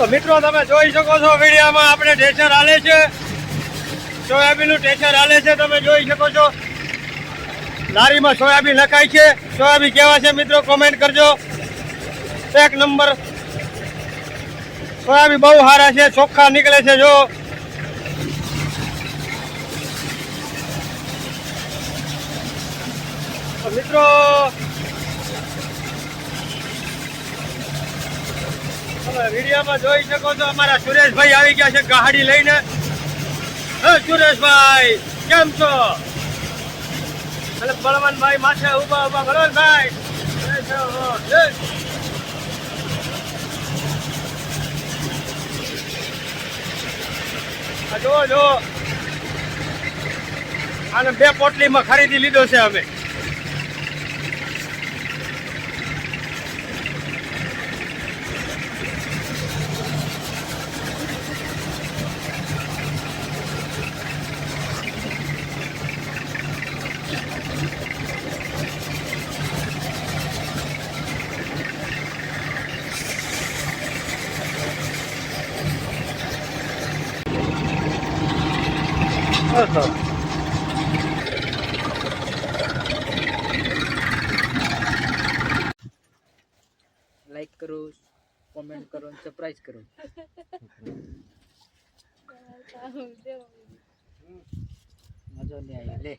તો મિત્રો, તમે જોઈ શકો છો વિડીયામાં આપણે ટેચર હાલે છે. સોયાબીનનું ટેચર હાલે છે, તમે જોઈ શકો છો. લારીમાં સોયાબીન લખાય છે. સોયાબીન કેવા છે મિત્રો કોમેન્ટ કરજો. એક નંબર. સોયાબીન બહુ સારા છે, ચોખ્ખા નીકળે છે, જો. મિત્રો વિડીયોમાં જોઈ શકો છો, અમારા સુરેશભાઈ આવી ગયા છે ગાડી લઈને. હે સુરેશભાઈ, કેમ છો? એટલે બળવંતભાઈ માથે ઊભા ઊભા બળવંતભાઈ જો જુઓ. આને બે પોટલીમાં ખરીદી લીધો છે અમે. લાઈક કરો કોમેન્ટ કરો સરપ્રાઈઝ કરો. મજા નહીં આવી લે.